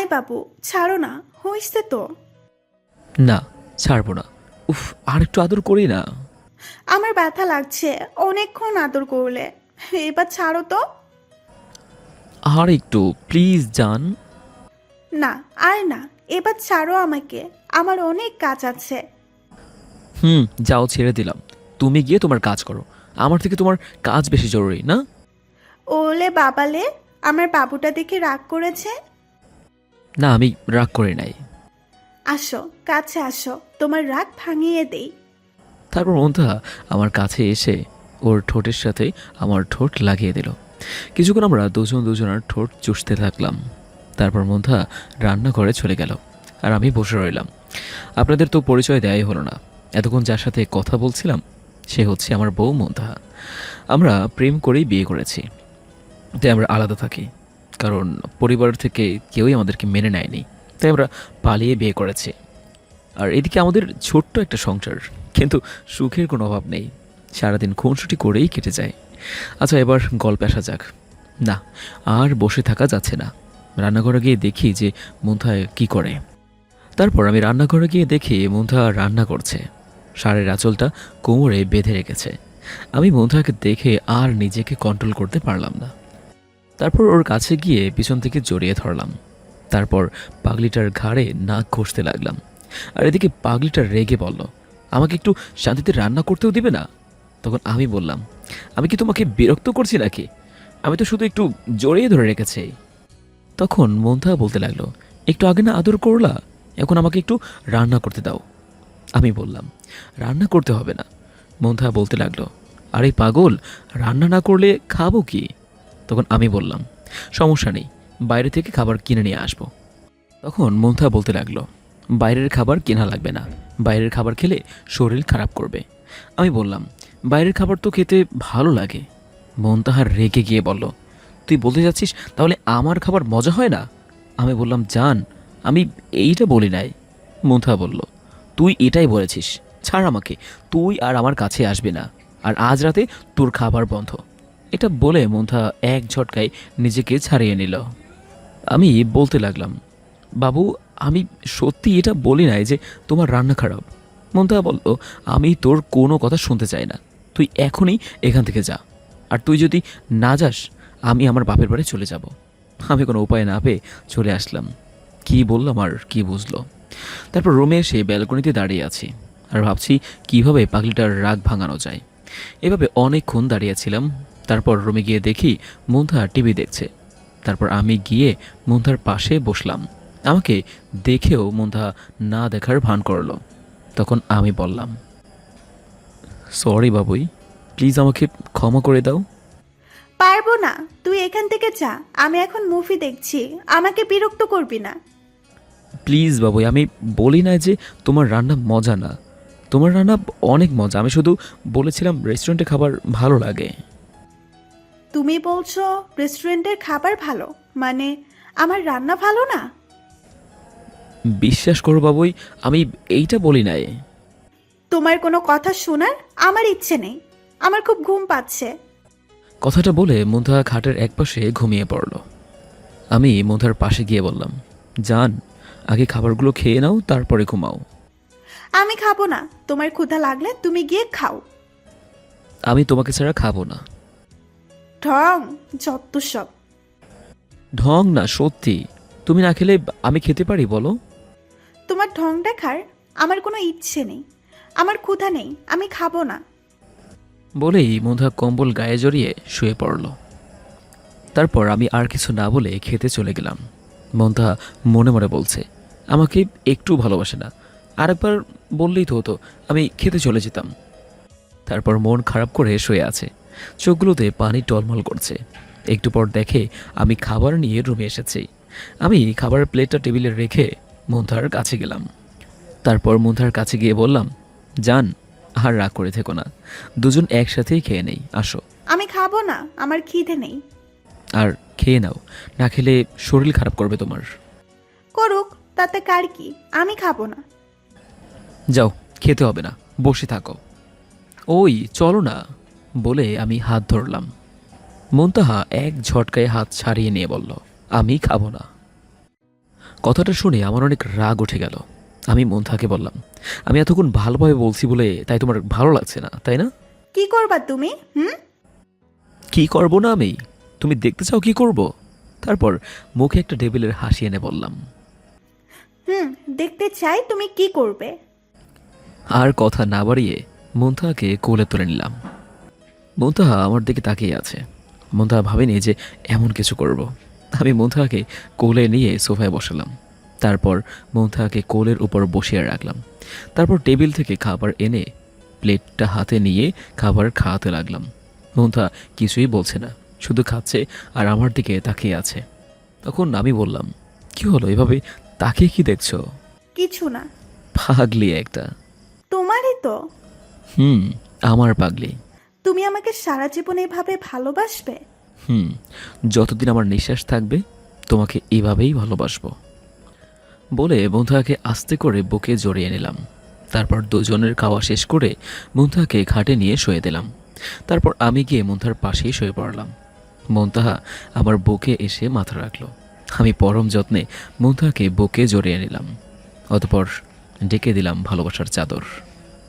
আয় বাবু ছাড়ো না হইছে তো। না ছাড়বো না। উফ আর একটু আদর করি না। আমার ব্যথা লাগছে অনেকক্ষণ আদর করলে। এবার ছাড়ো তো। আর একটু প্লিজ যান না আর না এবার ছাড়ো আমাকে আমার অনেক কাজ আছে। হুম যাও ছেড়ে দিলাম। তুমি গিয়ে তোমার কাজ করো। আমার থেকে তোমার কাজ বেশি জরুরি না? ওলে বাবালে আমার বাবুটা দেখে রাগ করেছে? না আমি রাগ করি নাই। আসো কাছে আসো তোমার রাগ ভাঙিয়ে দেই। তারপর মন্থা আমার কাছে এসে ওর ঠোঁটের সাথে আমার ঠোঁট লাগিয়ে দিল। কিছুক্ষণ আমরা দুজন দুজনের ঠোঁট চুষতে থাকলাম। তারপর মন্থা রান্না করে চলে গেল আর আমি বসে রইলাম। আপনাদের তো পরিচয় দেয়াই হলো না। এতক্ষণ যার সাথে কথা বলছিলাম সে হচ্ছে আমার বউ মন্থা আমরা প্রেম করেই বিয়ে করেছি। তাই আমরা আলাদা থাকি। কারণ পরিবার থেকে কেউই আমাদেরকে মেনে নেয়নি। তাই আমরা পালিয়ে বিয়ে করেছি। আর এদিকে আমাদের ছোট্ট একটা সংসার, কিন্তু সুখের কোনো অভাব নেই। সারাদিন খুনসুটি করেই কেটে যায়। আচ্ছা এবার গল্পে আসা যাক। না, আর বসে থাকা যাচ্ছে না। রান্নাঘরে গিয়ে দেখি যে মুন্থা কি করে। তারপর আমি রান্নাঘরে গিয়ে দেখি মুন্থা রান্না করছে। সারের আঁচলটা কোমরে বেঁধে রেখেছে। আমি মুন্থাকে দেখে আর নিজেকে কন্ট্রোল করতে পারলাম না। তারপর ওর কাছে গিয়ে পিছন থেকে জড়িয়ে ধরলাম। তারপর পাগলিটার ঘাড়ে নাক ঘষতে লাগলাম। আর এদিকে পাগলিটা রেগে বলল, আমাকে একটু শান্তিতে রান্না করতেও দিবে না? তখন আমি বললাম, আমি কি তোমাকে বিরক্ত করছি নাকি? আমি তো শুধু একটু জড়িয়ে ধরে রেখেছি। তখন মন্থা বলতে লাগল, একটু আগে না আদর করলা? এখন আমাকে একটু রান্না করতে দাও। আমি বললাম, রান্না করতে হবে না। মন্থা বলতে লাগল, আরে পাগল, রান্না না করলে খাব কি? তখন আমি বললাম, সমস্যা নেই, বাইরে থেকে খাবার কিনে নিয়ে আসব। তখন মন্থা বলতে লাগল, বাইরের খাবার কেনা লাগবে না, বাইরের খাবার খেলে শরীর খারাপ করবে। আমি বললাম, বাইরের খাবার তো খেতে ভালো লাগে। মন তাহার রেগে গিয়ে বলল, তুই বলতে যাচ্ছিস তাহলে আমার খাবার মজা হয় না? আমি বললাম, জান, আমি এইটা বলি নাই। মন্থা বলল, তুই এটাই বলেছিস, ছাড় আমাকে, তুই আর আমার কাছে আসবে না, আর আজ রাতে তোর খাবার বন্ধ। এটা বলে মন্থা এক ঝটকায় নিজেকে ছাড়িয়ে নিল। আমি বলতে লাগলাম, বাবু, আমি সত্যি এটা বলি নাই যে তোমার রান্না খারাপ। মন্তা বলল, আমি তোর কোনো কথা শুনতে চাই না। তুই এখনই এখান থেকে যা। আর তুই যদি না যাস, আমি আমার বাপের বাড়ি চলে যাব। আমি কোনো উপায় না পেয়ে চলে আসলাম। কি বললাম আর কি বুঝলো? তারপর রুমে এসে ব্যালকনিতে দাঁড়িয়ে আছি। আর ভাবছি কীভাবে পাগলিটার রাগ ভাঙানো যায়। এভাবে অনেকক্ষণ দাঁড়িয়েছিলাম তারপর রুমে গিয়ে দেখি মুন্থা টিভি দেখছে। তারপর আমি গিয়ে মুন্থার পাশে বসলাম। আমাকে দেখেও মুন্থা না দেখার ভান করল। তখন আমি বললাম সরি বাবুই প্লিজ আমাকে ক্ষমা করে দাও। পারব না তুই এখান থেকে যা আমি এখন মুভি দেখছি আমাকে বিরক্ত করবি না। প্লিজ বাবুই আমি বলি না যে তোমার রান্না মজা না। তোমার রান্না অনেক মজা আমি শুধু বলেছিলাম রেস্টুরেন্টে খাবার ভালো লাগে। তুমি বলছো রেস্টুরেন্টের খাবার ভালো? মানে আমার রান্না ভালো না? বিশ্বাস করো বাবুই আমি এইটা বলি নাই। তোমার কোনো কথা শোনার আমার ইচ্ছে নেই। আমার খুব ঘুম পাচ্ছে। কথাটা বলে মুন্থা খাটের একপাশে ঘুমিয়ে পড়ল। আমি মুন্থার পাশে গিয়ে বললাম যান আগে খাবারগুলো খেয়ে নাও তারপরে ঘুমাও। আমি খাব না। তোমার ক্ষুধা লাগলে তুমি গিয়ে খাও। আমি তোমাকে ছাড়া খাব না। ঢং যত সব। ঢং না সত্যি। তুমি না খেলে আমি খেতে পারি বলো? তোমার ঢং দেখার আমার কোনো ইচ্ছে নেই। আমার ক্ষুধা নেই আমি খাব না। বলেই মুন্ধা কম্বল গায়ে জড়িয়ে শুয়ে পড়ল। তারপর আমি আর কিছু না বলে খেতে চলে গেলাম। মন্থা মনে মনে বলছে আমাকে একটু ভালোবাসে না। আরেকবার বললেই তো হতো আমি খেতে চলে যেতাম। তারপর মন খারাপ করে শুয়ে আছে। চোখগুলোতে পানি টলমল করছে। একটু পর দেখে আমি খাবার নিয়ে রুমে এসেছি। আমি খাবারের প্লেটটা টেবিলে রেখে মন্থার কাছে গেলাম। তারপর মন্থার কাছে গিয়ে বললাম যান আর রাগ করে থেকো না। দুজন একসাথেই খেয়ে নেই আসো। আমি খাব না আমার খিদে নেই। আর খেয়ে নাও না খেলে শরীর খারাপ করবে তোমার। করুক তাতে কার কি? আমি খাব না। যাও খেতে হবে না বসে থাকো। ওই চলো না। বলে আমি হাত ধরলাম। মুনতাহা এক ঝটকায় হাত ছাড়িয়ে নিয়ে বলল আমি খাব না। কথাটা শুনে আমার অনেক রাগ উঠে গেল। আমি মন্থাকে বললাম আমি এতক্ষণ ভালোভাবে বলছি বলে তাই তোমার ভালো লাগছে না তাই না? কি করবা তুমি হুম? কি করব না আমি? তুমি দেখতে চাও কি করব? তারপর মুখে একটা টেবিলের হাসি এনে বললাম হুম দেখতে চাই তুমি কি করবে? আর কথা না বাড়িয়ে মন্তাহাকে কোলে তুলে নিলাম। মন্তাহা আমার দিকে তাকিয়ে আছে। মন্তাহা ভাবেনি যে এমন কিছু করব। আমি মন্তাহাকে কোলে নিয়ে সোফায় বসালাম। তারপর মন্তাহাকে কোলের উপর বসিয়ে রাখলাম। তারপর টেবিল থেকে খাবার এনে প্লেটটা হাতে নিয়ে খাবার খাওয়াতে লাগলাম। মন্থা কিছুই বলছে না শুধু খাচ্ছে আর আমার দিকে তাকিয়ে আছে। তখন আমি বললাম কি হলো এভাবে তাকে কি দেখছ? কিছু না। পাগলি একটা। তোমারই তো? হুম আমার পাগলি। তুমি আমাকে সারা জীবন এভাবে ভালোবাসবে? হুম, যতদিন আমার নিঃশ্বাস থাকবে, তোমাকে এভাবেই ভালোবাসবো। বলে বন্ধুয়াকে আস্তে করে বুকে জড়িয়ে নিলাম। তারপর দুজনের খাওয়া শেষ করে মুন্তাহাকে খাটে নিয়ে শুয়ে দিলাম। তারপর আমি গিয়ে মুন্তার পাশেই শুয়ে পড়লাম। মুন্তাহা আমার বুকে এসে মাথা রাখল। আমি পরম যত্নে মুন্তাহাকে বুকে জড়িয়ে নিলাম। অতপর ডেকে দিলাম ভালোবাসার চাদর।